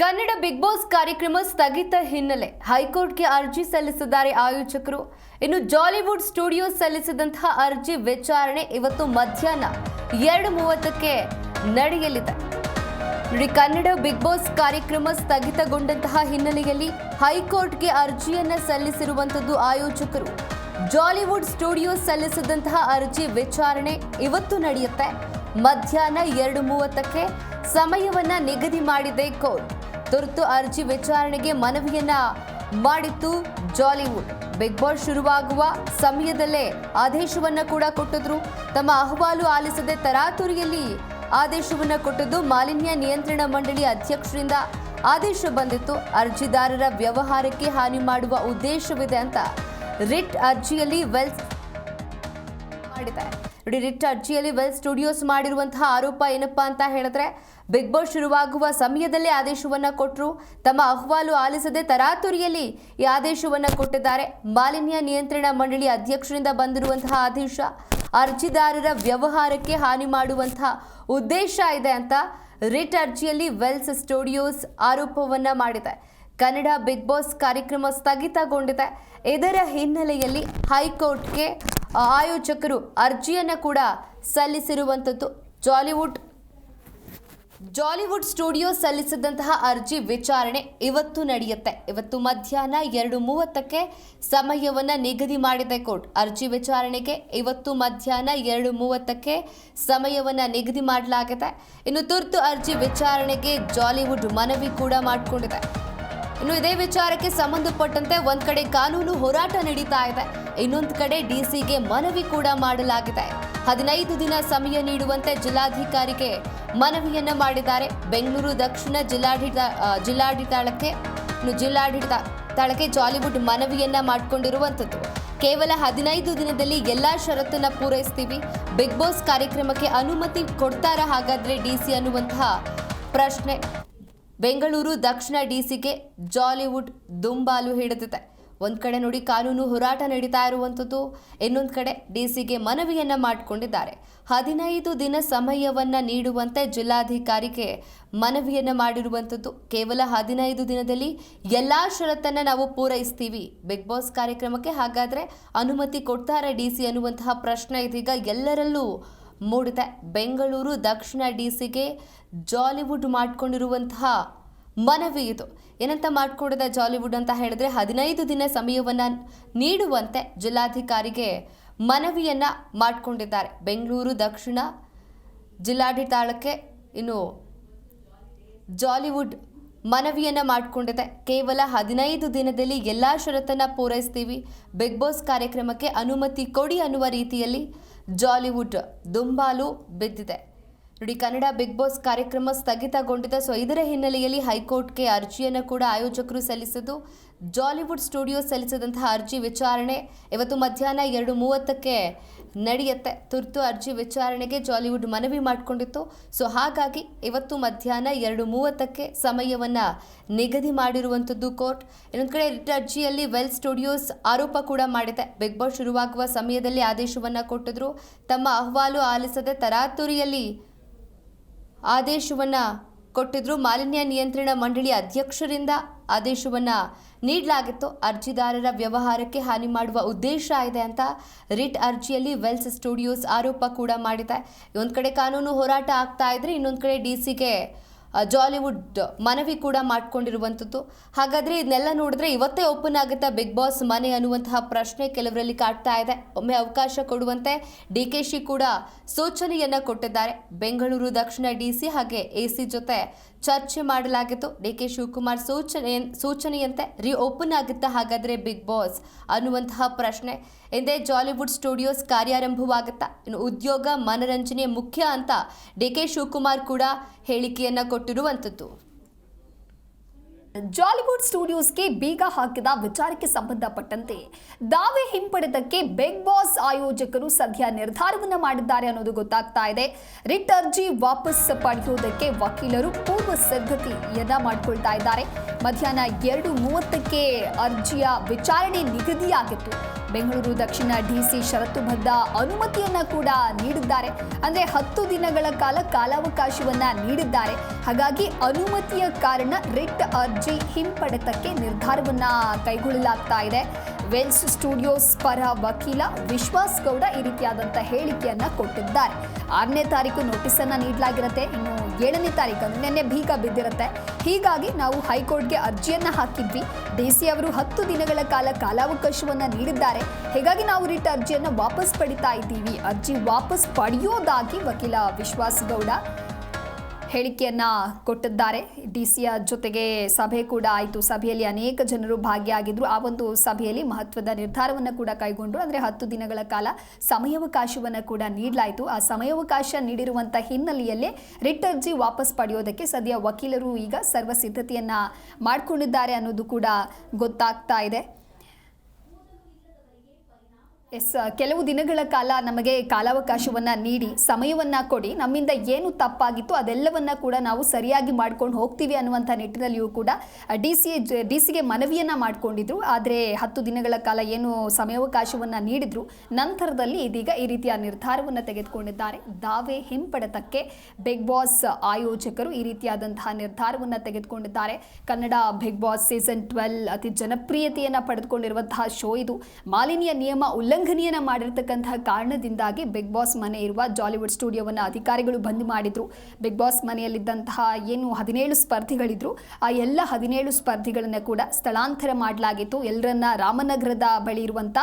Kannada big boss ಕಾರ್ಯಕ್ರಮ ಸ್ಥಗಿತ ಹಿನ್ನೆಲೆ ಹೈಕೋರ್ಟ್ಗೆ ಅರ್ಜಿ ಸಲ್ಲಿಸಿದ್ದಾರೆ ಆಯೋಜಕರು. ಇನ್ನು ಜಾಲಿವುಡ್ ಸ್ಟುಡಿಯೋ ಸಲ್ಲಿಸಿದಂತಹ ಅರ್ಜಿ ವಿಚಾರಣೆ ಇವತ್ತು ಮಧ್ಯಾಹ್ನ ಎರಡು ಮೂವತ್ತಕ್ಕೆ ನಡೆಯಲಿದೆ. ನೋಡಿ ಕನ್ನಡ ಬಿಗ್ ಬಾಸ್ ಕಾರ್ಯಕ್ರಮ ಸ್ಥಗಿತಗೊಂಡಂತಹ ಹಿನ್ನೆಲೆಯಲ್ಲಿ ಹೈಕೋರ್ಟ್ಗೆ ಅರ್ಜಿಯನ್ನ ಸಲ್ಲಿಸಿರುವಂತದ್ದು ಆಯೋಜಕರು. ಜಾಲಿವುಡ್ ಸ್ಟುಡಿಯೋ ಸಲ್ಲಿಸಿದಂತಹ ಅರ್ಜಿ ವಿಚಾರಣೆ ಇವತ್ತು ನಡೆಯುತ್ತೆ. ಮಧ್ಯಾಹ್ನ ಎರಡು ಮೂವತ್ತಕ್ಕೆ ಸಮಯವನ್ನ ನಿಗದಿ ಮಾಡಿದೆ ಕೋರ್ಟ್. ತುರ್ತು ಅರ್ಜಿ ವಿಚಾರಣೆಗೆ ಮನವಿಯನ್ನ ಮಾಡಿತ್ತು ಜಾಲಿವುಡ್. ಬಿಗ್ ಬಾಸ್ ಶುರುವಾಗುವ ಸಮಯದಲ್ಲೇ ಆದೇಶವನ್ನ ಕೂಡ ಕೊಟ್ಟಿದ್ರು. ತಮ್ಮ ಅಹವಾಲು ಆಲಿಸದೆ ತರಾತುರಿಯಲ್ಲಿ ಆದೇಶವನ್ನ ಕೊಟ್ಟದ್ದು ಮಾಲಿನ್ಯ ನಿಯಂತ್ರಣ ಮಂಡಳಿ ಅಧ್ಯಕ್ಷರಿಂದ. ಆದೇಶ ಬಂದಿತ್ತು. ಅರ್ಜಿದಾರರ ವ್ಯವಹಾರಕ್ಕೆ ಹಾನಿ ಮಾಡುವ ಉದ್ದೇಶವಿದೆ ಅಂತ ರಿಟ್ ಅರ್ಜಿಯಲ್ಲಿ ವೆಲ್ಸ್ ಮಾಡಿದ್ದಾರೆ. ನೋಡಿ, ರಿಟ್ ಅರ್ಜಿಯಲ್ಲಿ ವೆಲ್ ಸ್ಟುಡಿಯೋಸ್ ಮಾಡಿರುವಂತಹ ಆರೋಪ ಏನಪ್ಪಾ ಅಂತ ಹೇಳಿದ್ರೆ ಬಿಗ್ ಬಾಸ್ ಶುರುವಾಗುವ ಸಮಯದಲ್ಲೇ ಆದೇಶವನ್ನ ಕೊಟ್ಟರು ತಮ್ಮ ಅಹವಾಲು ಆಲಿಸದೆ ತರಾತುರಿಯಲ್ಲಿ ಈ ಆದೇಶವನ್ನು ಕೊಟ್ಟಿದ್ದಾರೆ. ಮಾಲಿನ್ಯ ನಿಯಂತ್ರಣ ಮಂಡಳಿ ಅಧ್ಯಕ್ಷರಿಂದ ಬಂದಿರುವಂತಹ ಆದೇಶ, ಅರ್ಜಿದಾರರ ವ್ಯವಹಾರಕ್ಕೆ ಹಾನಿ ಮಾಡುವಂತಹ ಉದ್ದೇಶ ಇದೆ ಅಂತ ರಿಟ್ ಅರ್ಜಿಯಲ್ಲಿ ವೆಲ್ಸ್ ಸ್ಟುಡಿಯೋಸ್ ಆರೋಪವನ್ನ ಮಾಡಿದೆ. ಕನ್ನಡ ಬಿಗ್ ಬಾಸ್ ಕಾರ್ಯಕ್ರಮ ಸ್ಥಗಿತಗೊಂಡಿದೆ. ಇದರ ಹಿನ್ನೆಲೆಯಲ್ಲಿ ಹೈಕೋರ್ಟ್ಗೆ ಆಯೋಜಕರು ಅರ್ಜಿಯನ್ನು ಕೂಡ ಸಲ್ಲಿಸಿರುವಂಥದ್ದು. ಜಾಲಿವುಡ್ ಜಾಲಿವುಡ್ ಸ್ಟುಡಿಯೋ ಸಲ್ಲಿಸಿದಂತಹ ಅರ್ಜಿ ವಿಚಾರಣೆ ಇವತ್ತು ನಡೆಯುತ್ತೆ. ಇವತ್ತು ಮಧ್ಯಾಹ್ನ ಎರಡು ಮೂವತ್ತಕ್ಕೆ ಸಮಯವನ್ನ ನಿಗದಿ ಮಾಡಿದೆ ಕೋರ್ಟ್. ಅರ್ಜಿ ವಿಚಾರಣೆಗೆ ಇವತ್ತು ಮಧ್ಯಾಹ್ನ ಎರಡು ಮೂವತ್ತಕ್ಕೆ ಸಮಯವನ್ನ ನಿಗದಿ ಮಾಡಲಾಗಿದೆ. ಇನ್ನು ತುರ್ತು ಅರ್ಜಿ ವಿಚಾರಣೆಗೆ ಜಾಲಿವುಡ್ ಮನವಿ ಕೂಡ ಮಾಡಿಕೊಂಡಿದೆ. ಇನ್ನು ಇದೇ ವಿಚಾರಕ್ಕೆ ಸಂಬಂಧಪಟ್ಟಂತೆ ಒಂದ್ ಕಡೆ ಕಾನೂನು ಹೋರಾಟ ನಡೀತಾ ಇದೆ. ಇನ್ನೊಂದು ಕಡೆ ಡಿಸಿಗೆ ಮನವಿ ಕೂಡ ಮಾಡಲಾಗಿದೆ. ಹದಿನೈದು ದಿನ ಸಮಯ ನೀಡುವಂತೆ ಜಿಲ್ಲಾಧಿಕಾರಿಗೆ ಮನವಿಯನ್ನ ಮಾಡಿದ್ದಾರೆ. ಬೆಂಗಳೂರು ದಕ್ಷಿಣ ಜಿಲ್ಲಾಡಳಿತ ಜಿಲ್ಲಾಡಳಿತಕ್ಕೆ, ಜಿಲ್ಲಾಡಳಿತ ತಾಳಕ್ಕೆ ಜಾಲಿವುಡ್ ಮನವಿಯನ್ನ ಮಾಡಿಕೊಂಡಿರುವಂಥದ್ದು. ಕೇವಲ ಹದಿನೈದು ದಿನದಲ್ಲಿ ಎಲ್ಲಾ ಷರತ್ತನ್ನು ಪೂರೈಸ್ತೀವಿ. ಬಿಗ್ ಬಾಸ್ ಕಾರ್ಯಕ್ರಮಕ್ಕೆ ಅನುಮತಿ ಕೊಡ್ತಾರ ಹಾಗಾದ್ರೆ ಡಿಸಿ ಅನ್ನುವಂತಹ ಪ್ರಶ್ನೆ. ಬೆಂಗಳೂರು ದಕ್ಷಿಣ ಡಿಸಿಗೆ ಜಾಲಿವುಡ್ ದುಂಬಾಲು ಹಿಡಿದಿದೆ. ಒಂದು ಕಡೆ ನೋಡಿ ಕಾನೂನು ಹೋರಾಟ ನಡೀತಾ ಇರುವಂಥದ್ದು ಇನ್ನೊಂದು ಕಡೆ ಡಿಸಿಗೆ ಮನವಿಯನ್ನು ಮಾಡಿಕೊಂಡಿದ್ದಾರೆ. ಹದಿನೈದು ದಿನ ಸಮಯವನ್ನು ನೀಡುವಂತೆ ಜಿಲ್ಲಾಧಿಕಾರಿಗೆ ಮನವಿಯನ್ನು ಮಾಡಿರುವಂಥದ್ದು ಕೇವಲ ಹದಿನೈದು ದಿನದಲ್ಲಿ ಎಲ್ಲ ಷರತ್ತನ್ನು ನಾವು ಪೂರೈಸ್ತೀವಿ. ಬಿಗ್ ಬಾಸ್ ಕಾರ್ಯಕ್ರಮಕ್ಕೆ ಹಾಗಾದರೆ ಅನುಮತಿ ಕೊಡ್ತಾರೆ ಡಿಸಿ ಅನ್ನುವಂತಹ ಪ್ರಶ್ನೆ ಇದೀಗ ಎಲ್ಲರಲ್ಲೂ ಮೂಡಿದೆ ಬೆಂಗಳೂರು ದಕ್ಷಿಣ ಡಿಸಿಗೆ ಜಾಲಿವುಡ್ ಮಾಡಿಕೊಂಡಿರುವಂತಹ ಮನವಿ ಇದು. ಏನಂತ ಮಾಡಿಕೊಡದ ಜಾಲಿವುಡ್ ಅಂತ ಹೇಳಿದ್ರೆ ಹದಿನೈದು ದಿನ ಸಮಯವನ್ನ ನೀಡುವಂತೆ ಜಿಲ್ಲಾಧಿಕಾರಿಗೆ ಮನವಿಯನ್ನ ಮಾಡಿಕೊಂಡಿದ್ದಾರೆ. ಬೆಂಗಳೂರು, ದಕ್ಷಿಣ ಜಿಲ್ಲಾಡಳಿತಾಳಕ್ಕೆ ಇನ್ನು ಜಾಲಿವುಡ್ ಮನವಿಯನ್ನ ಮಾಡಿಕೊಂಡಿದೆ. ಕೇವಲ ಹದಿನೈದು ದಿನದಲ್ಲಿ ಎಲ್ಲ ಷರತ್ತನ್ನು ಪೂರೈಸ್ತೀವಿ. ಬಿಗ್ ಬಾಸ್ ಕಾರ್ಯಕ್ರಮಕ್ಕೆ ಅನುಮತಿ ಕೊಡಿ ಅನ್ನುವ ರೀತಿಯಲ್ಲಿ ಜಾಲಿವುಡ್ ದುಂಬಾಲು ಬಿದ್ದಿದೆ. ನೋಡಿ ಕನ್ನಡ ಬಿಗ್ ಬಾಸ್ ಕಾರ್ಯಕ್ರಮ ಸ್ಥಗಿತಗೊಂಡಿದೆ. ಸೊ ಇದರ ಹಿನ್ನೆಲೆಯಲ್ಲಿ ಹೈಕೋರ್ಟ್ಗೆ ಅರ್ಜಿಯನ್ನು ಕೂಡ ಆಯೋಜಕರು ಸಲ್ಲಿಸಿದ್ದು, ಜಾಲಿವುಡ್ ಸ್ಟುಡಿಯೋ ಸಲ್ಲಿಸಿದಂತಹ ಅರ್ಜಿ ವಿಚಾರಣೆ ಇವತ್ತು ಮಧ್ಯಾಹ್ನ ಎರಡು ಮೂವತ್ತಕ್ಕೆ ನಡೆಯುತ್ತೆ. ತುರ್ತು ಅರ್ಜಿ ವಿಚಾರಣೆಗೆ ಜಾಲಿವುಡ್ ಮನವಿ ಮಾಡಿಕೊಂಡಿತ್ತು. ಸೊ ಹಾಗಾಗಿ ಇವತ್ತು ಮಧ್ಯಾಹ್ನ ಎರಡು ಮೂವತ್ತಕ್ಕೆ ಸಮಯವನ್ನು ನಿಗದಿ ಮಾಡಿರುವಂಥದ್ದು ಕೋರ್ಟ್. ಇನ್ನೊಂದು ಕಡೆ ರಿಟ್ ಅರ್ಜಿಯಲ್ಲಿ ವೆಲ್ ಸ್ಟುಡಿಯೋಸ್ ಆರೋಪ ಕೂಡ ಮಾಡಿದೆ. ಬಿಗ್ ಬಾಸ್ ಶುರುವಾಗುವ ಸಮಯದಲ್ಲಿ ಆದೇಶವನ್ನು ಕೊಟ್ಟಿದ್ರು. ತಮ್ಮ ಅಹವಾಲು ಆಲಿಸದೆ ತರಾತುರಿಯಲ್ಲಿ ಆದೇಶವನ್ನ ಕೊಟ್ಟಿದ್ರು. ಮಾಲಿನ್ಯ ನಿಯಂತ್ರಣ ಮಂಡಳಿ ಅಧ್ಯಕ್ಷರಿಂದ ಆದೇಶವನ್ನ ನೀಡಲಾಗಿತ್ತು. ಅರ್ಜಿದಾರರ ವ್ಯವಹಾರಕ್ಕೆ ಹಾನಿ ಮಾಡುವ ಉದ್ದೇಶ ಇದೆ ಅಂತ ರಿಟ್ ಅರ್ಜಿಯಲ್ಲಿ ವೆಲ್ಸ್ ಸ್ಟುಡಿಯೋಸ್ ಆರೋಪ ಕೂಡ ಮಾಡಿದೆ. ಒಂದು ಕಡೆ ಕಾನೂನು ಹೋರಾಟ ಆಗ್ತಾ ಇದ್ರೆ ಇನ್ನೊಂದು ಕಡೆ ಡಿ ಸಿಗೆ ಜಾಲಿವುಡ್ ಮನವಿ ಕೂಡ ಮಾಡಿಕೊಂಡಿರುವಂಥದ್ದು. ಹಾಗಾದರೆ ಇದನ್ನೆಲ್ಲ ನೋಡಿದ್ರೆ ಇವತ್ತೇ ಓಪನ್ ಆಗುತ್ತಾ ಬಿಗ್ ಬಾಸ್ ಮನೆ ಅನ್ನುವಂತಹ ಪ್ರಶ್ನೆ ಕೆಲವರಲ್ಲಿ ಕಾಡ್ತಾ ಇದೆ. ಒಮ್ಮೆ ಅವಕಾಶ ಕೊಡುವಂತೆ ಡಿ ಕೆ ಶಿ ಕೂಡ ಸೂಚನೆಯನ್ನು ಕೊಟ್ಟಿದ್ದಾರೆ. ಬೆಂಗಳೂರು, ದಕ್ಷಿಣ ಡಿಸಿ ಹಾಗೆ ಎಸಿ ಜೊತೆ ಚರ್ಚೆ ಮಾಡಲಾಗಿತ್ತು. ಡಿ ಕೆ ಶಿವಕುಮಾರ್ ಸೂಚನೆ, ಸೂಚನೆಯಂತೆ ರೀ ಓಪನ್ ಆಗುತ್ತಾ ಹಾಗಾದರೆ ಬಿಗ್ ಬಾಸ್ ಅನ್ನುವಂತಹ ಪ್ರಶ್ನೆ. ಎಂದೇ ಜಾಲಿವುಡ್ ಸ್ಟುಡಿಯೋಸ್ ಕಾರ್ಯಾರಂಭವಾಗುತ್ತಾ. ಇನ್ನು ಉದ್ಯೋಗ ಮನರಂಜನೆ ಮುಖ್ಯ ಅಂತ ಡಿ ಕೆ ಶಿವಕುಮಾರ್ ಕೂಡ ಹೇಳಿಕೆಯನ್ನು ಕೊಟ್ಟಿರುವಂಥದ್ದು. ಜಾಲಿವುಡ್ ಸ್ಟುಡಿಯೋಸ್ಗೆ ಬೀಗ ಹಾಕಿದ ವಿಚಾರಕ್ಕೆ ಸಂಬಂಧಪಟ್ಟಂತೆ ದಾವೆ ಹಿಂಪಡೆದಕ್ಕೆ ಬಿಗ್ ಬಾಸ್ ಆಯೋಜಕರು ಸದ್ಯ ನಿರ್ಧಾರವನ್ನು ಮಾಡಿದ್ದಾರೆ ಅನ್ನೋದು ಗೊತ್ತಾಗ್ತಾ ಇದೆ. ರಿಟ್ ಅರ್ಜಿ ವಾಪಸ್ ಪಡೆಯುವುದಕ್ಕೆ ವಕೀಲರು ಪೂರ್ವ ಸಿದ್ಧತೆಯನ್ನ ಮಾಡಿಕೊಳ್ತಾ ಇದ್ದಾರೆ. ಮಧ್ಯಾಹ್ನ ಎರಡು ಮೂವತ್ತಕ್ಕೆ ಅರ್ಜಿಯ ವಿಚಾರಣೆ ನಿಗದಿಯಾಗಿತ್ತು. ಬೆಂಗಳೂರು, ದಕ್ಷಿಣ ಡಿಸಿ ಷರತ್ತುಬದ್ಧ ಅನುಮತಿಯನ್ನ ಕೂಡ ನೀಡಿದ್ದಾರೆ. ಅಂದ್ರೆ ಹತ್ತು ದಿನಗಳ ಕಾಲ ಕಾಲಾವಕಾಶವನ್ನ ನೀಡಿದ್ದಾರೆ. ಹಾಗಾಗಿ ಅನುಮತಿಯ ಕಾರಣ ರಿಟ್ ಅರ್ಜಿ ಹಿಂಪಡೆತಕ್ಕೆ ನಿರ್ಧಾರವನ್ನ ಕೈಗೊಳ್ಳಲಾಗ್ತಾ ಇದೆ. ವೆಲ್ಸ್ ಸ್ಟುಡಿಯೋಸ್ ಪರ ವಕೀಲ ವಿಶ್ವಾಸ್ ಗೌಡ ಈ ರೀತಿಯಾದಂಥ ಹೇಳಿಕೆಯನ್ನ ಕೊಟ್ಟಿದ್ದಾರೆ. ಆರನೇ ತಾರೀಕು ನೋಟಿಸ್ ಅನ್ನ ನೀಡಲಾಗಿರುತ್ತೆ. ಇನ್ನು ಏಳನೇ ತಾರೀಕು ಅಂದ್ರೆ ನಿನ್ನೆ ಬೀಗ ಬಿದ್ದಿರುತ್ತೆ. ಹೀಗಾಗಿ ನಾವು ಹೈಕೋರ್ಟ್ಗೆ ಅರ್ಜಿಯನ್ನ ಹಾಕಿದ್ವಿ. ಡಿ ಸಿ ಅವರು ಹತ್ತು ದಿನಗಳ ಕಾಲ ಕಾಲಾವಕಾಶವನ್ನು ನೀಡಿದ್ದಾರೆ. ಹೀಗಾಗಿ ನಾವು ರಿಟ್ ಅರ್ಜಿಯನ್ನ ವಾಪಸ್ ಪಡಿತಾ ಇದ್ದೀವಿ. ಅರ್ಜಿ ವಾಪಸ್ ಪಡೆಯೋದಾಗಿ ವಕೀಲ ವಿಶ್ವಾಸ್ ಗೌಡ ಹೇಳಿಕೆಯನ್ನ ಕೊಟ್ಟಿದ್ದಾರೆ. ಡಿ ಸಿಯ ಜೊತೆಗೆ ಸಭೆ ಕೂಡ ಆಯಿತು. ಸಭೆಯಲ್ಲಿ ಅನೇಕ ಜನರು ಭಾಗಿಯಾಗಿದ್ರು. ಆ ಒಂದು ಸಭೆಯಲ್ಲಿ ಮಹತ್ವದ ನಿರ್ಧಾರವನ್ನು ಕೂಡ ಕೈಗೊಂಡ್ರು. ಅಂದರೆ ಹತ್ತು ದಿನಗಳ ಕಾಲ ಸಮಯಾವಕಾಶವನ್ನು ಕೂಡ ನೀಡಲಾಯಿತು. ಆ ಸಮಯಾವಕಾಶ ನೀಡಿರುವಂಥ ಹಿನ್ನೆಲೆಯಲ್ಲೇ ರಿಟ್ ಅರ್ಜಿ ವಾಪಸ್ ಪಡೆಯೋದಕ್ಕೆ ಸದ್ಯ ವಕೀಲರು ಈಗ ಸರ್ವ ಸಿದ್ಧತೆಯನ್ನು ಮಾಡಿಕೊಂಡಿದ್ದಾರೆ ಅನ್ನೋದು ಕೂಡ ಗೊತ್ತಾಗ್ತಾ ಇದೆ. ಎಸ್ ಕೆಲವು ದಿನಗಳ ಕಾಲ ನಮಗೆ ಕಾಲಾವಕಾಶವನ್ನು ನೀಡಿ, ಸಮಯವನ್ನು ಕೊಡಿ, ನಮ್ಮಿಂದ ಏನು ತಪ್ಪಾಗಿತ್ತು ಅದೆಲ್ಲವನ್ನ ಕೂಡ ನಾವು ಸರಿಯಾಗಿ ಮಾಡ್ಕೊಂಡು ಹೋಗ್ತೀವಿ ಅನ್ನುವಂಥ ನಿಟ್ಟಿನಲ್ಲಿಯೂ ಕೂಡ ಡಿ ಸಿ ಡಿ ಸಿಗೆ ಮನವಿಯನ್ನು ಮಾಡಿಕೊಂಡಿದ್ರು. ಆದರೆ ಹತ್ತು ದಿನಗಳ ಕಾಲ ಏನು ಸಮಯಾವಕಾಶವನ್ನು ನೀಡಿದ್ರು. ನಂತರದಲ್ಲಿ ಇದೀಗ ಈ ರೀತಿಯ ನಿರ್ಧಾರವನ್ನು ತೆಗೆದುಕೊಂಡಿದ್ದಾರೆ. ದಾವೆ ಹಿಂಪಡೆತಕ್ಕೆ ಬಿಗ್ ಬಾಸ್ ಆಯೋಜಕರು ಈ ರೀತಿಯಾದಂತಹ ನಿರ್ಧಾರವನ್ನು ತೆಗೆದುಕೊಂಡಿದ್ದಾರೆ. Kannada big boss season twelve ಅತಿ ಜನಪ್ರಿಯತೆಯನ್ನು ಪಡೆದುಕೊಂಡಿರುವಂತಹ ಶೋ ಇದು. ಮಾಲಿನ್ಯ ನಿಯಮ ಉಲ್ಲಂಘನೆಯನ್ನ ಮಾಡಿರ್ತಕ್ಕಂತಹ ಕಾರಣದಿಂದಾಗಿ ಬಿಗ್ ಬಾಸ್ ಮನೆ ಇರುವ ಜಾಲಿವುಡ್ ಸ್ಟುಡಿಯೋವನ್ನು ಅಧಿಕಾರಿಗಳು ಬಂದ್ ಮಾಡಿದ್ರು. ಬಿಗ್ ಬಾಸ್ ಮನೆಯಲ್ಲಿದ್ದಂತಹ ಏನು ಹದಿನೇಳು ಸ್ಪರ್ಧಿಗಳಿದ್ರು. ಆ ಎಲ್ಲ ಹದಿನೇಳು ಸ್ಪರ್ಧಿಗಳನ್ನ ಕೂಡ ಸ್ಥಳಾಂತರ ಮಾಡಲಾಗಿತ್ತು. ಎಲ್ಲರನ್ನ ರಾಮನಗರದ ಬಳಿ ಇರುವಂಥ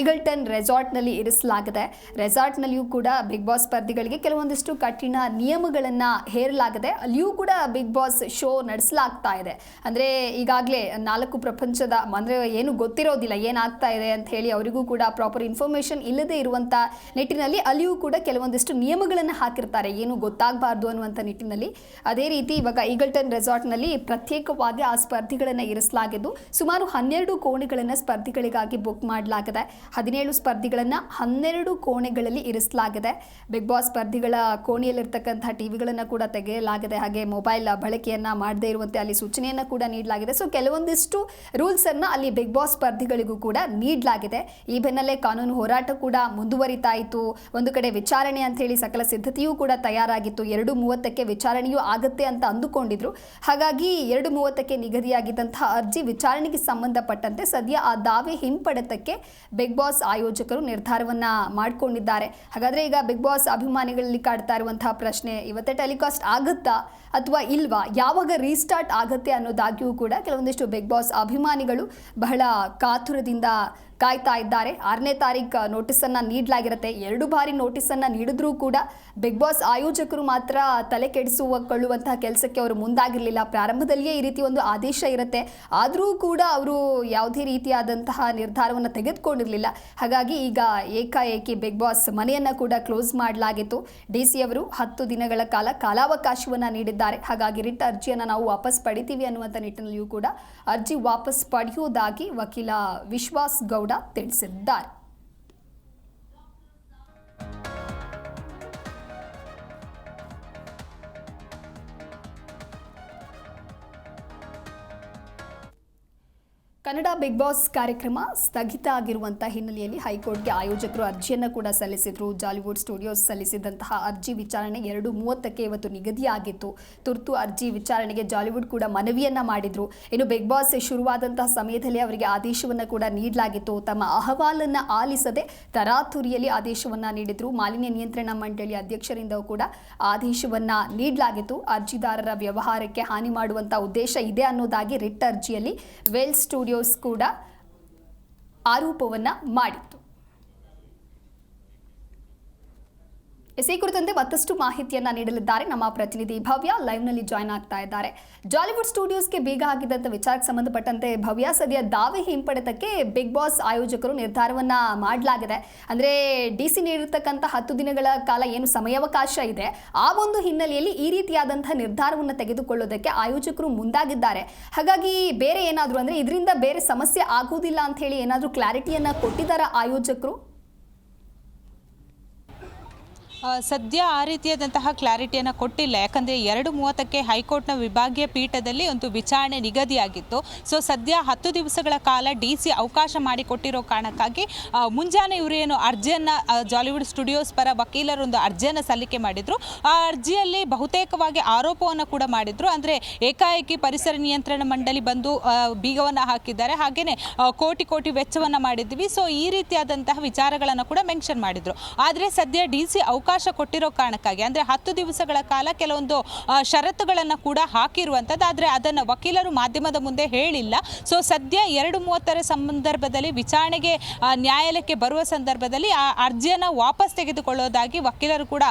ಈಗಲ್ಟನ್ ರೆಸಾರ್ಟ್ನಲ್ಲಿ ಇರಿಸಲಾಗಿದೆ. ರೆಸಾರ್ಟ್ನಲ್ಲಿಯೂ ಕೂಡ ಬಿಗ್ ಬಾಸ್ ಸ್ಪರ್ಧಿಗಳಿಗೆ ಕೆಲವೊಂದಿಷ್ಟು ಕಠಿಣ ನಿಯಮಗಳನ್ನು ಹೇರಲಾಗಿದೆ. ಅಲ್ಲಿಯೂ ಕೂಡ ಬಿಗ್ ಬಾಸ್ ಶೋ ನಡೆಸಲಾಗ್ತಾ ಇದೆ. ಅಂದರೆ ಈಗಾಗಲೇ ನಾಲ್ಕು ಪ್ರಪಂಚದ ಅಂದರೆ ಏನು ಗೊತ್ತಿರೋದಿಲ್ಲ, ಏನಾಗ್ತಾ ಇದೆ ಅಂತ ಹೇಳಿ ಅವರಿಗೂ ಕೂಡ ಪ್ರಾಪರ್ ಇನ್ಫಾರ್ಮೇಷನ್ ಇಲ್ಲದೆ ಇರುವಂಥ ನಿಟ್ಟಿನಲ್ಲಿ ಅಲ್ಲಿಯೂ ಕೂಡ ಕೆಲವೊಂದಿಷ್ಟು ನಿಯಮಗಳನ್ನು ಹಾಕಿರ್ತಾರೆ. ಏನು ಗೊತ್ತಾಗಬಾರ್ದು ಅನ್ನುವಂಥ ನಿಟ್ಟಿನಲ್ಲಿ. ಅದೇ ರೀತಿ ಇವಾಗ ಈಗಲ್ಟನ್ ರೆಸಾರ್ಟ್ನಲ್ಲಿ ಪ್ರತ್ಯೇಕವಾಗಿ ಆ ಸ್ಪರ್ಧಿಗಳನ್ನು ಇರಿಸಲಾಗಿದ್ದು, ಸುಮಾರು ಹನ್ನೆರಡು ಕೋಣೆಗಳನ್ನು ಸ್ಪರ್ಧಿಗಳಿಗಾಗಿ ಬುಕ್ ಮಾಡಲಾಗಿದೆ. ಹದಿನೇಳು ಸ್ಪರ್ಧಿಗಳನ್ನು ಹನ್ನೆರಡು ಕೋಣೆಗಳಲ್ಲಿ ಇರಿಸಲಾಗಿದೆ. ಬಿಗ್ ಬಾಸ್ ಸ್ಪರ್ಧಿಗಳ ಕೋಣೆಯಲ್ಲಿರ್ತಕ್ಕಂಥ ಟಿವಿಗಳನ್ನು ಕೂಡ ತೆಗೆಯಲಾಗಿದೆ. ಹಾಗೆ ಮೊಬೈಲ್ ಬಳಕೆಯನ್ನು ಮಾಡದೇ ಇರುವಂತೆ ಅಲ್ಲಿ ಸೂಚನೆಯನ್ನು ಕೂಡ ನೀಡಲಾಗಿದೆ. ಸೊ ಕೆಲವೊಂದಿಷ್ಟು ರೂಲ್ಸ್ ಅನ್ನ ಅಲ್ಲಿ ಬಿಗ್ ಬಾಸ್ ಸ್ಪರ್ಧಿಗಳಿಗೂ ಕೂಡ ನೀಡಲಾಗಿದೆ. ಈ ಬೆನ್ನಲ್ಲೇ ಕಾನೂನು ಹೋರಾಟ ಕೂಡ ಮುಂದುವರಿತಾ ಇತ್ತು ಒಂದು ಕಡೆ ವಿಚಾರಣೆ ಅಂತ ಹೇಳಿ ಸಕಲ ಸಿದ್ಧತೆಯೂ ಕೂಡ ತಯಾರಾಗಿತ್ತು. ಎರಡು ಮೂವತ್ತಕ್ಕೆ ವಿಚಾರಣೆಯೂ ಆಗುತ್ತೆ ಅಂತ ಅಂದುಕೊಂಡಿದ್ರು. ಹಾಗಾಗಿ ಎರಡು ಮೂವತ್ತಕ್ಕೆ ನಿಗದಿಯಾಗಿದ್ದಂತಹ ಅರ್ಜಿ ವಿಚಾರಣೆಗೆ ಸಂಬಂಧಪಟ್ಟಂತೆ ಸದ್ಯ ಆ ದಾವೆ ಹಿಂಪಡೆತಕ್ಕೆ ಬಿಗ್ ಬಾಸ್ ಆಯೋಜಕರು ನಿರ್ಧಾರವನ್ನ ಮಾಡಿಕೊಂಡಿದ್ದಾರೆ. ಹಾಗಾದ್ರೆ ಈಗ ಬಿಗ್ ಬಾಸ್ ಅಭಿಮಾನಿಗಳಲ್ಲಿ ಕಾಡ್ತಾ ಇರುವಂತಹ ಪ್ರಶ್ನೆ, ಇವತ್ತೇ ಟೆಲಿಕಾಸ್ಟ್ ಆಗುತ್ತಾ ಅಥವಾ ಇಲ್ವಾ? ಯಾವಾಗ ರೀಸ್ಟಾರ್ಟ್ ಆಗುತ್ತೆ ಅನ್ನೋದಾಗಿಯೂ ಕೂಡ ಕೆಲವೊಂದಿಷ್ಟು ಬಿಗ್ ಬಾಸ್ ಅಭಿಮಾನಿಗಳು ಬಹಳ ಕಾತುರದಿಂದ ಕಾಯ್ತಾ ಇದ್ದಾರೆ. ಆರನೇ ತಾರೀಕು ನೋಟಿಸನ್ನು ನೀಡಲಾಗಿರುತ್ತೆ. ಎರಡು ಬಾರಿ ನೋಟಿಸನ್ನು ನೀಡಿದ್ರೂ ಕೂಡ ಬಿಗ್ ಬಾಸ್ ಆಯೋಜಕರು ಮಾತ್ರ ತಲೆ ಕೆಡಿಸಿಕೊಳ್ಳುವಂತಹ ಕೆಲಸಕ್ಕೆ ಅವರು ಮುಂದಾಗಿರಲಿಲ್ಲ. ಪ್ರಾರಂಭದಲ್ಲಿಯೇ ಈ ರೀತಿ ಒಂದು ಆದೇಶ ಇರುತ್ತೆ. ಆದರೂ ಕೂಡ ಅವರು ಯಾವುದೇ ರೀತಿಯಾದಂತಹ ನಿರ್ಧಾರವನ್ನು ತೆಗೆದುಕೊಂಡಿರಲಿಲ್ಲ. ಹಾಗಾಗಿ ಈಗ ಏಕಾಏಕಿ ಬಿಗ್ ಬಾಸ್ ಮನೆಯನ್ನು ಕೂಡ ಕ್ಲೋಸ್ ಮಾಡಲಾಗಿತ್ತು. ಡಿ ಸಿ ಅವರು ಹತ್ತು ದಿನಗಳ ಕಾಲ ಕಾಲಾವಕಾಶವನ್ನು ನೀಡಿದ್ದಾರೆ. ಹಾಗಾಗಿ ರಿಟ್ ಅರ್ಜಿಯನ್ನು ನಾವು ವಾಪಸ್ ಪಡಿತೀವಿ ಅನ್ನುವಂಥ ನಿಟ್ಟಿನಲ್ಲಿಯೂ ಕೂಡ ಅರ್ಜಿ ವಾಪಸ್ ಪಡೆಯುವುದಾಗಿ ವಕೀಲ ವಿಶ್ವಾಸ್ ಗೌಡ ತಿಳಿಸಿದ್ದಾರೆ ಕನ್ನಡ ಬಿಗ್ ಬಾಸ್ ಕಾರ್ಯಕ್ರಮ ಸ್ಥಗಿತ ಆಗಿರುವಂಥ ಹಿನ್ನೆಲೆಯಲ್ಲಿ ಹೈಕೋರ್ಟ್ಗೆ ಆಯೋಜಕರು ಅರ್ಜಿಯನ್ನು ಕೂಡ ಸಲ್ಲಿಸಿದ್ರು. ಜಾಲಿವುಡ್ ಸ್ಟುಡಿಯೋಸ್ ಸಲ್ಲಿಸಿದಂತಹ ಅರ್ಜಿ ವಿಚಾರಣೆ ಎರಡು ಮೂವತ್ತಕ್ಕೆ ಇವತ್ತು ನಿಗದಿಯಾಗಿತ್ತು. ತುರ್ತು ಅರ್ಜಿ ವಿಚಾರಣೆಗೆ ಜಾಲಿವುಡ್ ಕೂಡ ಮನವಿಯನ್ನ ಮಾಡಿದ್ರು. ಇನ್ನು ಬಿಗ್ ಬಾಸ್ ಶುರುವಾದಂತಹ ಸಮಯದಲ್ಲಿ ಅವರಿಗೆ ಆದೇಶವನ್ನು ಕೂಡ ನೀಡಲಾಗಿತ್ತು. ತಮ್ಮ ಅಹವಾಲನ್ನು ಆಲಿಸದೆ ತರಾತುರಿಯಲ್ಲಿ ಆದೇಶವನ್ನ ನೀಡಿದ್ರು. ಮಾಲಿನ್ಯ ನಿಯಂತ್ರಣ ಮಂಡಳಿ ಅಧ್ಯಕ್ಷರಿಂದ ಕೂಡ ಆದೇಶವನ್ನ ನೀಡಲಾಗಿತ್ತು. ಅರ್ಜಿದಾರರ ವ್ಯವಹಾರಕ್ಕೆ ಹಾನಿ ಮಾಡುವಂತ ಉದ್ದೇಶ ಇದೆ ಅನ್ನೋದಾಗಿ ರಿಟ್ ಅರ್ಜಿಯಲ್ಲಿ ವೆಲ್ ಸ್ಟುಡಿಯೋಸ್ ಕೂಡ ಆರೋಪವನ್ನು ಮಾಡಿತ್ತು. ಎಸ್ ಈ ಕುರಿತಂತೆ ಮತ್ತಷ್ಟು ಮಾಹಿತಿಯನ್ನ ನೀಡಲಿದ್ದಾರೆ. ನಮ್ಮ ಪ್ರತಿನಿಧಿ ಭವ್ಯ ಲೈವ್ನಲ್ಲಿ ಜಾಯ್ನ್ ಆಗ್ತಾ ಇದ್ದಾರೆ. ಜಾಲಿವುಡ್ ಸ್ಟುಡಿಯೋಸ್ಗೆ ಬೀಗ ಹಾಕಿದಂತ ವಿಚಾರಕ್ಕೆ ಸಂಬಂಧಪಟ್ಟಂತೆ ಭವ್ಯ ಸದ್ಯ ದಾವೆ ಹಿಂಪಡೆತಕ್ಕೆ ಬಿಗ್ ಬಾಸ್ ಆಯೋಜಕರು ನಿರ್ಧಾರವನ್ನ ಮಾಡಲಾಗಿದೆ. ಅಂದ್ರೆ ಡಿ ಸಿ ನೀಡಿರ್ತಕ್ಕಂಥ ಹತ್ತು ದಿನಗಳ ಕಾಲ ಏನು ಸಮಯಾವಕಾಶ ಇದೆ. ಆ ಒಂದು ಹಿನ್ನೆಲೆಯಲ್ಲಿ ಈ ರೀತಿಯಾದಂತಹ ನಿರ್ಧಾರವನ್ನು ತೆಗೆದುಕೊಳ್ಳೋದಕ್ಕೆ ಆಯೋಜಕರು ಮುಂದಾಗಿದ್ದಾರೆ. ಹಾಗಾಗಿ ಬೇರೆ ಏನಾದರೂ ಅಂದ್ರೆ ಇದರಿಂದ ಬೇರೆ ಸಮಸ್ಯೆ ಆಗುವುದಿಲ್ಲ ಅಂತ ಹೇಳಿ ಏನಾದರೂ ಕ್ಲಾರಿಟಿಯನ್ನ ಕೊಟ್ಟಿದ್ದಾರೆ ಆಯೋಜಕರು ಆ, ಸದ್ಯ ಆ ರೀತಿಯಾದಂತಹ ಕ್ಲಾರಿಟಿಯನ್ನು ಕೊಟ್ಟಿಲ್ಲ. ಯಾಕಂದರೆ ಎರಡು ಮೂವತ್ತಕ್ಕೆ ಹೈಕೋರ್ಟ್ನ ವಿಭಾಗೀಯ ಪೀಠದಲ್ಲಿ ಒಂದು ವಿಚಾರಣೆ ನಿಗದಿಯಾಗಿತ್ತು. ಸೊ ಸದ್ಯ ಹತ್ತು ದಿವಸಗಳ ಕಾಲ ಡಿ ಸಿ ಅವಕಾಶ ಮಾಡಿಕೊಟ್ಟಿರೋ ಕಾರಣಕ್ಕಾಗಿ ಮುಂಜಾನೆ ಇವರು ಏನು ಅರ್ಜಿಯನ್ನು ಜಾಲಿವುಡ್ ಸ್ಟುಡಿಯೋಸ್ ಪರ ವಕೀಲರು ಒಂದು ಅರ್ಜಿಯನ್ನು ಸಲ್ಲಿಕೆ ಮಾಡಿದರು. ಆ ಅರ್ಜಿಯಲ್ಲಿ ಬಹುತೇಕವಾಗಿ ಆರೋಪವನ್ನು ಕೂಡ ಮಾಡಿದರು. ಅಂದರೆ ಏಕಾಏಕಿ ಪರಿಸರ ನಿಯಂತ್ರಣ ಮಂಡಳಿ ಬಂದು ಬೀಗವನ್ನು ಹಾಕಿದ್ದಾರೆ. ಹಾಗೆಯೇ ಕೋಟಿ ಕೋಟಿ ವೆಚ್ಚವನ್ನು ಮಾಡಿದ್ವಿ. ಸೊ ಈ ರೀತಿಯಾದಂತಹ ವಿಚಾರಗಳನ್ನು ಕೂಡ ಮೆನ್ಷನ್ ಮಾಡಿದರು. ಆದರೆ ಸದ್ಯ ಡಿ ಸಿ ಅವಕಾಶ ಕೊಟ್ಟಿರೋ ಕಾರಣಕ್ಕಾಗಿ, ಅಂದರೆ ಹತ್ತು ದಿವಸಗಳ ಕಾಲ ಕೆಲವೊಂದು ಷರತ್ತುಗಳನ್ನು ಕೂಡ ಹಾಕಿರುವಂಥದ್ದು ಆದರೆ ಅದನ್ನು ವಕೀಲರು ಮಾಧ್ಯಮದ ಮುಂದೆ ಹೇಳಿಲ್ಲ. ಸೊ ಸದ್ಯ ಎರಡು ಮೂವತ್ತರ ಸಂದರ್ಭದಲ್ಲಿ ವಿಚಾರಣೆಗೆ ನ್ಯಾಯಾಲಯಕ್ಕೆ ಬರುವ ಸಂದರ್ಭದಲ್ಲಿ, ಆ, ಅರ್ಜಿಯನ್ನು ವಾಪಸ್ ತೆಗೆದುಕೊಳ್ಳೋದಾಗಿ ವಕೀಲರು ಕೂಡ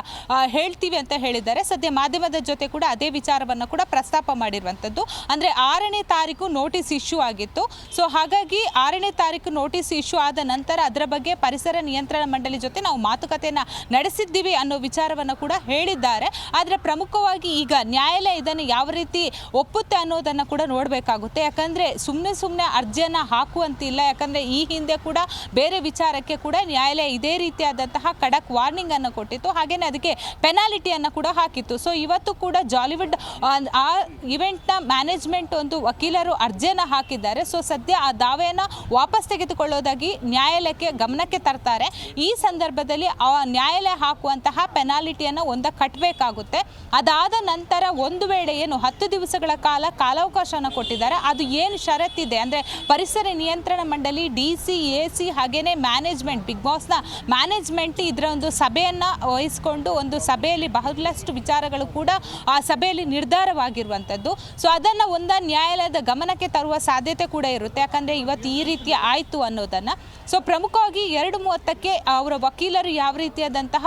ಹೇಳ್ತೀವಿ ಅಂತ ಹೇಳಿದ್ದಾರೆ. ಸದ್ಯ ಮಾಧ್ಯಮದ ಜೊತೆ ಕೂಡ ಅದೇ ವಿಚಾರವನ್ನು ಕೂಡ ಪ್ರಸ್ತಾಪ ಮಾಡಿರುವಂಥದ್ದು ಅಂದರೆ ಆರನೇ ತಾರೀಕು ನೋಟಿಸ್ ಇಶ್ಯೂ ಆಗಿತ್ತು. ಸೊ ಹಾಗಾಗಿ ಆರನೇ ತಾರೀಕು ನೋಟಿಸ್ ಇಶ್ಯೂ ಆದ ನಂತರ ಅದರ ಬಗ್ಗೆ ಪರಿಸರ ನಿಯಂತ್ರಣ ಮಂಡಳಿ ಜೊತೆ ನಾವು ಮಾತುಕತೆಯನ್ನು ನಡೆಸಿದ್ದೀವಿ ಅನ್ನೋ ವಿಚಾರವನ್ನು ಕೂಡ ಹೇಳಿದ್ದಾರೆ. ಆದರೆ ಪ್ರಮುಖವಾಗಿ ಈಗ ನ್ಯಾಯಾಲಯ ಇದನ್ನು ಯಾವ ರೀತಿ ಒಪ್ಪುತ್ತೆ ಅನ್ನೋದನ್ನು ಕೂಡ ನೋಡಬೇಕಾಗುತ್ತೆ. ಯಾಕಂದರೆ ಸುಮ್ಮನೆ ಸುಮ್ಮನೆ ಅರ್ಜಿಯನ್ನು ಹಾಕುವಂತಿಲ್ಲ. ಯಾಕಂದರೆ ಈ ಹಿಂದೆ ಕೂಡ ಬೇರೆ ವಿಚಾರಕ್ಕೆ ಕೂಡ ನ್ಯಾಯಾಲಯ ಇದೇ ರೀತಿಯಾದಂತಹ ಖಡಕ್ ವಾರ್ನಿಂಗನ್ನು ಕೊಟ್ಟಿತ್ತು. ಹಾಗೆಯೇ ಅದಕ್ಕೆ ಪೆನಾಲಿಟಿಯನ್ನು ಕೂಡ ಹಾಕಿತ್ತು. ಸೊ ಇವತ್ತು ಕೂಡ ಜಾಲಿವುಡ್ ಆ, ಇವೆಂಟ್ನ ಮ್ಯಾನೇಜ್ಮೆಂಟ್ ಒಂದು ವಕೀಲರು ಅರ್ಜಿಯನ್ನು ಹಾಕಿದ್ದಾರೆ. ಸೊ ಸದ್ಯ ಆ ದಾವೆಯನ್ನು ವಾಪಸ್ ತೆಗೆದುಕೊಳ್ಳೋದಾಗಿ ನ್ಯಾಯಾಲಯಕ್ಕೆ ಗಮನಕ್ಕೆ ತರ್ತಾರೆ. ಈ ಸಂದರ್ಭದಲ್ಲಿ ಆ ನ್ಯಾಯಾಲಯ ಹಾಕುವಂತಹ ಪೆನಾಲಿಟಿಯನ್ನು ಒಂದ ಕಟ್ಟಬೇಕಾಗುತ್ತೆ ಅದಾದ ನಂತರ ಒಂದು ವೇಳೆ ಏನು ಹತ್ತು ದಿವಸಗಳ ಕಾಲ ಕಾಲಾವಕಾಶವನ್ನು ಕೊಟ್ಟಿದ್ದಾರೆ. ಅದು ಏನು ಷರತ್ತಿದೆ? ಅಂದರೆ ಪರಿಸರ ನಿಯಂತ್ರಣ ಮಂಡಳಿ, ಡಿ ಸಿ, ಎ ಸಿ ಹಾಗೆಯೇ ಮ್ಯಾನೇಜ್ಮೆಂಟ್, ಬಿಗ್ ಬಾಸ್ನ ಮ್ಯಾನೇಜ್ಮೆಂಟ್ ಇದರ ಒಂದು ಸಭೆಯನ್ನು ವಹಿಸಿಕೊಂಡು ಒಂದು ಸಭೆಯಲ್ಲಿ ಬಹಳಷ್ಟು ವಿಚಾರಗಳು ಕೂಡ ಆ ಸಭೆಯಲ್ಲಿ ನಿರ್ಧಾರವಾಗಿರುವಂಥದ್ದು. ಸೊ, ಅದನ್ನು ಒಂದ ನ್ಯಾಯಾಲಯದ ಗಮನಕ್ಕೆ ತರುವ ಸಾಧ್ಯತೆ ಕೂಡ ಇರುತ್ತೆ. ಯಾಕಂದರೆ ಇವತ್ತು ಈ ರೀತಿ ಆಯಿತು ಅನ್ನೋದನ್ನು. ಸೊ, ಪ್ರಮುಖವಾಗಿ ಎರಡು ಮೂವತ್ತಕ್ಕೆ ಅವರ ವಕೀಲರು ಯಾವ ರೀತಿಯಾದಂತಹ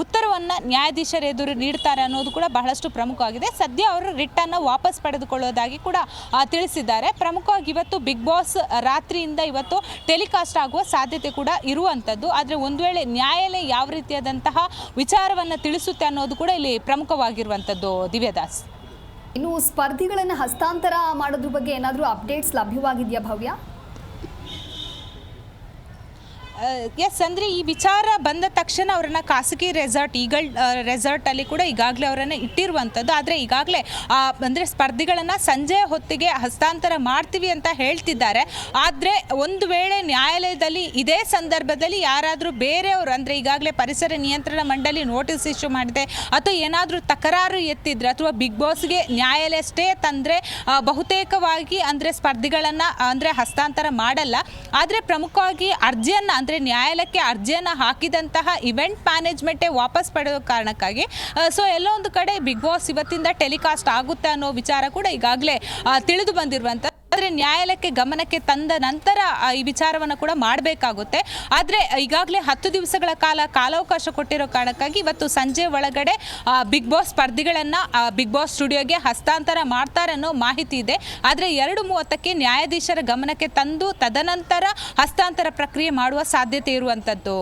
ಉತ್ತರವನ್ನು ನ್ಯಾಯಾಧೀಶರ ಎದುರು ನೀಡ್ತಾರೆ ಅನ್ನೋದು ಕೂಡ ಬಹಳಷ್ಟು ಪ್ರಮುಖವಾಗಿದೆ. ಸದ್ಯ ಅವರು ರಿಟ್ಟನ್ನು ವಾಪಸ್ ಪಡೆದುಕೊಳ್ಳೋದಾಗಿ ಕೂಡ ತಿಳಿಸಿದ್ದಾರೆ. ಪ್ರಮುಖವಾಗಿ ಇವತ್ತು ಬಿಗ್ ಬಾಸ್ ರಾತ್ರಿಯಿಂದ ಇವತ್ತು ಟೆಲಿಕಾಸ್ಟ್ ಆಗುವ ಸಾಧ್ಯತೆ ಕೂಡ ಇರುವಂಥದ್ದು. ಆದರೆ ಒಂದು ವೇಳೆ ನ್ಯಾಯಾಲಯ ಯಾವ ರೀತಿಯಾದಂತಹ ವಿಚಾರವನ್ನು ತಿಳಿಸುತ್ತೆ ಅನ್ನೋದು ಕೂಡ ಇಲ್ಲಿ ಪ್ರಮುಖವಾಗಿರುವಂಥದ್ದು. ದಿವ್ಯದಾಸ್. ಇನ್ನು ಸ್ಪರ್ಧಿಗಳನ್ನು ಹಸ್ತಾಂತರ ಮಾಡೋದ್ರ ಬಗ್ಗೆ ಏನಾದರೂ ಅಪ್ಡೇಟ್ಸ್ ಲಭ್ಯವಾಗಿದೆಯಾ ಭವ್ಯ? ಎಸ್ ಅಂದರೆ ಈ ವಿಚಾರ ಬಂದ ತಕ್ಷಣ ಅವರನ್ನು ಖಾಸಗಿ ರೆಸಾರ್ಟ್ ಈಗಲ್ ರೆಸಾರ್ಟಲ್ಲಿ ಕೂಡ ಈಗಾಗಲೇ ಅವರನ್ನು ಇಟ್ಟಿರುವಂಥದ್ದು. ಆದರೆ ಈಗಾಗಲೇ ಅಂದರೆ ಸ್ಪರ್ಧಿಗಳನ್ನು ಸಂಜೆ ಹೊತ್ತಿಗೆ ಹಸ್ತಾಂತರ ಮಾಡ್ತೀವಿ ಅಂತ ಹೇಳ್ತಿದ್ದಾರೆ. ಆದರೆ ಒಂದು ವೇಳೆ ನ್ಯಾಯಾಲಯದಲ್ಲಿ ಇದೇ ಸಂದರ್ಭದಲ್ಲಿ ಯಾರಾದರೂ ಬೇರೆಯವರು, ಅಂದರೆ ಈಗಾಗಲೇ ಪರಿಸರ ನಿಯಂತ್ರಣ ಮಂಡಳಿ ನೋಟಿಸ್ ಇಶ್ಯೂ ಮಾಡಿದೆ, ಅಥವಾ ಏನಾದರೂ ತಕರಾರು ಎತ್ತಿದ್ರೆ, ಅಥವಾ ಬಿಗ್ ಬಾಸ್ಗೆ ನ್ಯಾಯಾಲಯ ಸ್ಟೇ ತಂದರೆ ಬಹುತೇಕವಾಗಿ ಅಂದರೆ ಸ್ಪರ್ಧಿಗಳನ್ನು, ಅಂದರೆ ಹಸ್ತಾಂತರ ಮಾಡಲ್ಲ. ಆದರೆ ಪ್ರಮುಖವಾಗಿ ಅರ್ಜಿಯನ್ನು ಅಂದರೆ ನ್ಯಾಯಾಲಯಕ್ಕೆ ಅರ್ಜಿಯನ್ನು ಹಾಕಿದಂತಹ ಇವೆಂಟ್ ಮ್ಯಾನೇಜ್ಮೆಂಟೇ ವಾಪಸ್ ಪಡೆದ ಕಾರಣಕ್ಕಾಗಿ. ಸೊ ಎಲ್ಲೊಂದು ಕಡೆ ಬಿಗ್ ಬಾಸ್ ಇವತ್ತಿಂದ ಟೆಲಿಕಾಸ್ಟ್ ಆಗುತ್ತೆ ಅನ್ನೋ ವಿಚಾರ ಕೂಡ ಈಗಾಗಲೇ ತಿಳಿದು ಬಂದಿರುವಂಥ ಆದರೆ ನ್ಯಾಯಾಲಯಕ್ಕೆ ಗಮನಕ್ಕೆ ತಂದ ನಂತರ ಈ ವಿಚಾರವನ್ನು ಕೂಡ ಮಾಡಬೇಕಾಗುತ್ತೆ. ಆದರೆ ಈಗಾಗಲೇ ಹತ್ತು ದಿವಸಗಳ ಕಾಲ ಕಾಲಾವಕಾಶ ಕೊಟ್ಟಿರೋ ಕಾರಣಕ್ಕಾಗಿ ಇವತ್ತು ಸಂಜೆ ಒಳಗಡೆ ಬಿಗ್ ಬಾಸ್ ಸ್ಪರ್ಧಿಗಳನ್ನು ಬಿಗ್ ಬಾಸ್ ಸ್ಟುಡಿಯೋಗೆ ಹಸ್ತಾಂತರ ಮಾಡ್ತಾರೆ ಅನ್ನೋ ಮಾಹಿತಿ ಇದೆ. ಆದರೆ ಎರಡು ಮೂವತ್ತಕ್ಕೆ ನ್ಯಾಯಾಧೀಶರ ಗಮನಕ್ಕೆ ತಂದು ತದನಂತರ ಹಸ್ತಾಂತರ ಪ್ರಕ್ರಿಯೆ ಮಾಡುವ ಸಾಧ್ಯತೆ ಇರುವಂಥದ್ದು.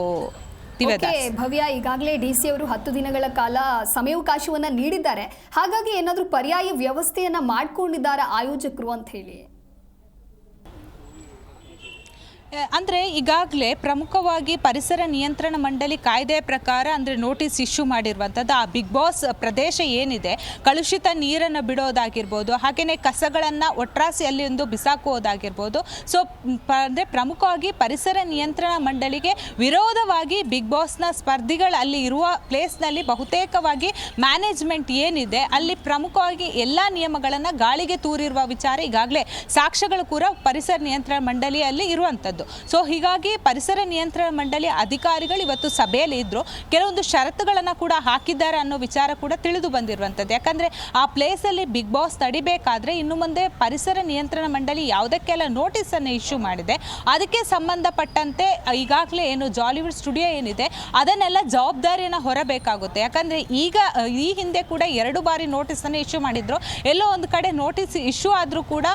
ಭವ್ಯ, ಈಗಾಗಲೇ ಡಿ ಸಿ ಅವರು ಹತ್ತು ದಿನಗಳ ಕಾಲ ಸಮಯಾವಕಾಶವನ್ನ ನೀಡಿದ್ದಾರೆ. ಹಾಗಾಗಿ ಏನಾದರೂ ಪರ್ಯಾಯ ವ್ಯವಸ್ಥೆಯನ್ನ ಮಾಡ್ಕೊಂಡಿದ್ದಾರೆ ಆಯೋಜಕರು ಅಂತ ಹೇಳಿ? ಅಂದರೆ ಈಗಾಗಲೇ ಪ್ರಮುಖವಾಗಿ ಪರಿಸರ ನಿಯಂತ್ರಣ ಮಂಡಳಿ ಕಾಯ್ದೆ ಪ್ರಕಾರ ಅಂದರೆ ನೋಟಿಸ್ ಇಶ್ಯೂ ಮಾಡಿರುವಂಥದ್ದು ಆ ಬಿಗ್ ಬಾಸ್ ಪ್ರದೇಶ ಏನಿದೆ, ಕಲುಷಿತ ನೀರನ್ನು ಬಿಡೋದಾಗಿರ್ಬೋದು ಹಾಗೆಯೇ ಕಸಗಳನ್ನು ಒಟ್ರಾಸಿಯಲ್ಲಿ ಒಂದು ಬಿಸಾಕುವುದಾಗಿರ್ಬೋದು. ಸೊ ಅಂದರೆ ಪ್ರಮುಖವಾಗಿ ಪರಿಸರ ನಿಯಂತ್ರಣ ಮಂಡಳಿಗೆ ವಿರೋಧವಾಗಿ ಬಿಗ್ ಬಾಸ್ನ ಸ್ಪರ್ಧಿಗಳು ಅಲ್ಲಿ ಇರುವ ಪ್ಲೇಸ್ನಲ್ಲಿ ಬಹುತೇಕವಾಗಿ ಮ್ಯಾನೇಜ್ಮೆಂಟ್ ಏನಿದೆ, ಅಲ್ಲಿ ಪ್ರಮುಖವಾಗಿ ಎಲ್ಲ ನಿಯಮಗಳನ್ನು ಗಾಳಿಗೆ ತೂರಿರುವ ವಿಚಾರ ಈಗಾಗಲೇ ಸಾಕ್ಷ್ಯಗಳು ಕೂಡ ಪರಿಸರ ನಿಯಂತ್ರಣ ಮಂಡಳಿಯಲ್ಲಿ ಇರುವಂಥದ್ದು ಇರುವಂಥದ್ದು ಸೊ ಹೀಗಾಗಿ ಪರಿಸರ ನಿಯಂತ್ರಣ ಮಂಡಳಿ ಅಧಿಕಾರಿಗಳು ಇವತ್ತು ಸಭೆಯಲ್ಲಿ ಇದ್ದರು ಕೆಲವೊಂದು ಷರತ್ತುಗಳನ್ನು ಕೂಡ ಹಾಕಿದ್ದಾರೆ ಅನ್ನೋ ವಿಚಾರ ಕೂಡ ತಿಳಿದು ಬಂದಿರುವಂಥದ್ದು. ಯಾಕಂದ್ರೆ ಆ ಪ್ಲೇಸಲ್ಲಿ ಬಿಗ್ ಬಾಸ್ ತಡಿಬೇಕಾದ್ರೆ ಇನ್ನು ಮುಂದೆ ಪರಿಸರ ನಿಯಂತ್ರಣ ಮಂಡಳಿ ಯಾವುದಕ್ಕೆಲ್ಲ ನೋಟಿಸ್ ಅನ್ನು ಇಶ್ಯೂ ಮಾಡಿದೆ. ಅದಕ್ಕೆ ಸಂಬಂಧಪಟ್ಟಂತೆ ಈಗಾಗಲೇ ಏನು ಜಾಲಿವುಡ್ ಸ್ಟುಡಿಯೋ ಏನಿದೆ, ಅದನ್ನೆಲ್ಲ ಜವಾಬ್ದಾರಿಯನ್ನು ಹೊರಬೇಕಾಗುತ್ತೆ. ಯಾಕಂದ್ರೆ ಈಗ, ಈ ಹಿಂದೆ ಕೂಡ ಎರಡು ಬಾರಿ ನೋಟಿಸ್ ಅನ್ನು ಇಶ್ಯೂ ಮಾಡಿದ್ರು. ಎಲ್ಲೋ ಒಂದು ಕಡೆ ನೋಟಿಸ್ ಇಶ್ಯೂ ಆದರೂ ಕೂಡ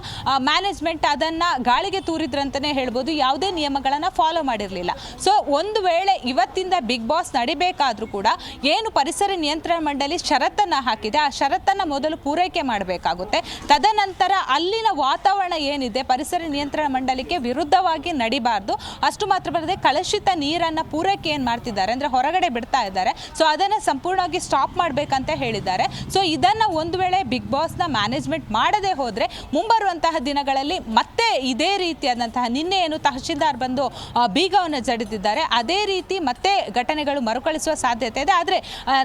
ಮ್ಯಾನೇಜ್ಮೆಂಟ್ ಅದನ್ನ ಗಾಳಿಗೆ ತೂರಿದ್ರಂತಲೇ ಹೇಳ್ಬೋದು. ಯಾವುದೇ ನಿಯಮಗಳನ್ನು ಫಾಲೋ ಮಾಡಿರಲಿಲ್ಲ. ಸೊ ಒಂದು ವೇಳೆ ಇವತ್ತಿಂದ ಬಿಗ್ ಬಾಸ್ ನಡಿಬೇಕಾದ್ರೂ ಕೂಡ ಏನು ಪರಿಸರ ನಿಯಂತ್ರಣ ಮಂಡಳಿ ಷರತ್ತನ್ನು ಹಾಕಿದೆ, ಆ ಷರತ್ತನ್ನು ಮೊದಲು ಪೂರೈಕೆ ಮಾಡಬೇಕಾಗುತ್ತೆ. ತದನಂತರ ಅಲ್ಲಿನ ವಾತಾವರಣ ಏನಿದೆ, ಪರಿಸರ ನಿಯಂತ್ರಣ ಮಂಡಳಿಗೆ ವಿರುದ್ಧವಾಗಿ ನಡಿಬಾರ್ದು. ಅಷ್ಟು ಮಾತ್ರ ಬರದೆ ಕಲುಷಿತ ನೀರನ್ನು ಪೂರೈಕೆ ಏನು ಮಾಡ್ತಿದ್ದಾರೆ ಅಂದರೆ ಹೊರಗಡೆ ಬಿಡ್ತಾ ಇದ್ದಾರೆ. ಸೊ ಅದನ್ನು ಸಂಪೂರ್ಣವಾಗಿ ಸ್ಟಾಪ್ ಮಾಡಬೇಕಂತ ಹೇಳಿದ್ದಾರೆ. ಸೊ ಇದನ್ನು ಒಂದು ವೇಳೆ ಬಿಗ್ ಬಾಸ್ನ ಮ್ಯಾನೇಜ್ಮೆಂಟ್ ಮಾಡದೇ ಹೋದರೆ ಮುಂಬರುವಂತಹ ದಿನಗಳಲ್ಲಿ ಮತ್ತೆ ಇದೇ ರೀತಿಯಾದಂತಹ ನಿನ್ನೆ ಏನು ತಹಶೀಲ್ದಾರ್ ಬಂದು ಬೀಗವನ್ನು ಜಡಿದಿದ್ದಾರೆ. ಅದೇ ರೀತಿ ಮತ್ತೆ ಘಟನೆಗಳು ಮರುಕಳಿಸುವ ಸಾಧ್ಯತೆ ಇದೆ. ಆದರೆ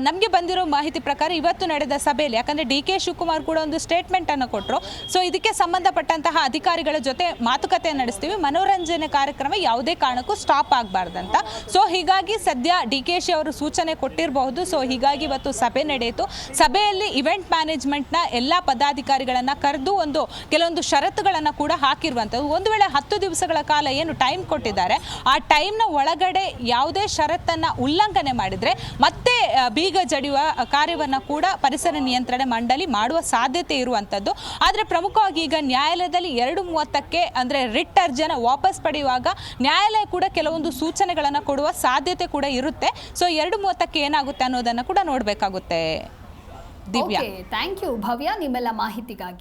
ನಮಗೆ ಬಂದಿರೋ ಮಾಹಿತಿ ಪ್ರಕಾರ ಇವತ್ತು ನಡೆದ ಸಭೆಯಲ್ಲಿ, ಯಾಕಂದರೆ ಡಿ ಕೆ ಶಿವಕುಮಾರ್ ಕೂಡ ಒಂದು ಸ್ಟೇಟ್ಮೆಂಟನ್ನು ಕೊಟ್ಟರು ಸೊ ಇದಕ್ಕೆ ಸಂಬಂಧಪಟ್ಟಂತಹ ಅಧಿಕಾರಿಗಳ ಜೊತೆ ಮಾತುಕತೆ ನಡೆಸ್ತೀವಿ. ಮನೋರಂಜನೆ ಕಾರ್ಯಕ್ರಮ ಯಾವುದೇ ಕಾರಣಕ್ಕೂ ಸ್ಟಾಪ್ ಆಗಬಾರ್ದಂತ. ಸೊ ಹೀಗಾಗಿ ಸದ್ಯ ಡಿ ಕೆ ಶಿ ಅವರು ಸೂಚನೆ ಕೊಟ್ಟಿರಬಹುದು. ಸೊ ಹೀಗಾಗಿ ಇವತ್ತು ಸಭೆ ನಡೆಯಿತು. ಸಭೆಯಲ್ಲಿ ಇವೆಂಟ್ ಮ್ಯಾನೇಜ್ಮೆಂಟ್ನ ಎಲ್ಲ ಪದಾಧಿಕಾರಿಗಳನ್ನು ಕರೆದು ಒಂದು, ಕೆಲವೊಂದು ಷರತ್ತುಗಳನ್ನು ಕೂಡ ಹಾಕಿರುವಂಥದ್ದು ಒಂದು ವೇಳೆ ಹತ್ತು ದಿವಸಗಳ ಕಾಲ ಏನು ಟೈಮ್ ಕೊಟ್ಟಿದ್ದಾರೆ. ಆ ಟೈಮ್ನ ಒಳಗಡೆ ಯಾವುದೇ ಷರತ್ತನ್ನು ಉಲ್ಲಂಘನೆ ಮಾಡಿದರೆ ಮತ್ತೆ ಬೀಗ ಜಡಿಯುವ ಕಾರ್ಯವನ್ನು ಕೂಡ ಪರಿಸರ ನಿಯಂತ್ರಣ ಮಂಡಳಿ ಮಾಡುವ ಸಾಧ್ಯತೆ ಇರುವಂಥದ್ದು ಆದರೆ ಪ್ರಮುಖವಾಗಿ ಈಗ ನ್ಯಾಯಾಲಯದಲ್ಲಿ ಎರಡು ಮೂವತ್ತಕ್ಕೆ ಅಂದರೆ ರಿಟ್ ಅರ್ಜಿಯನ್ನು ವಾಪಸ್ ಪಡೆಯುವಾಗ ನ್ಯಾಯಾಲಯ ಕೂಡ ಕೆಲವೊಂದು ಸೂಚನೆಗಳನ್ನು ಕೊಡುವ ಸಾಧ್ಯತೆ ಕೂಡ ಇರುತ್ತೆ. ಸೊ ಎರಡು ಮೂವತ್ತಕ್ಕೆ ಏನಾಗುತ್ತೆ ಅನ್ನೋದನ್ನು ಕೂಡ ನೋಡಬೇಕಾಗುತ್ತೆ. ದಿವ್ಯಾ. ಥ್ಯಾಂಕ್ ಯು ಭವ್ಯ, ನಿಮ್ಮೆಲ್ಲ ಮಾಹಿತಿಗಾಗಿ.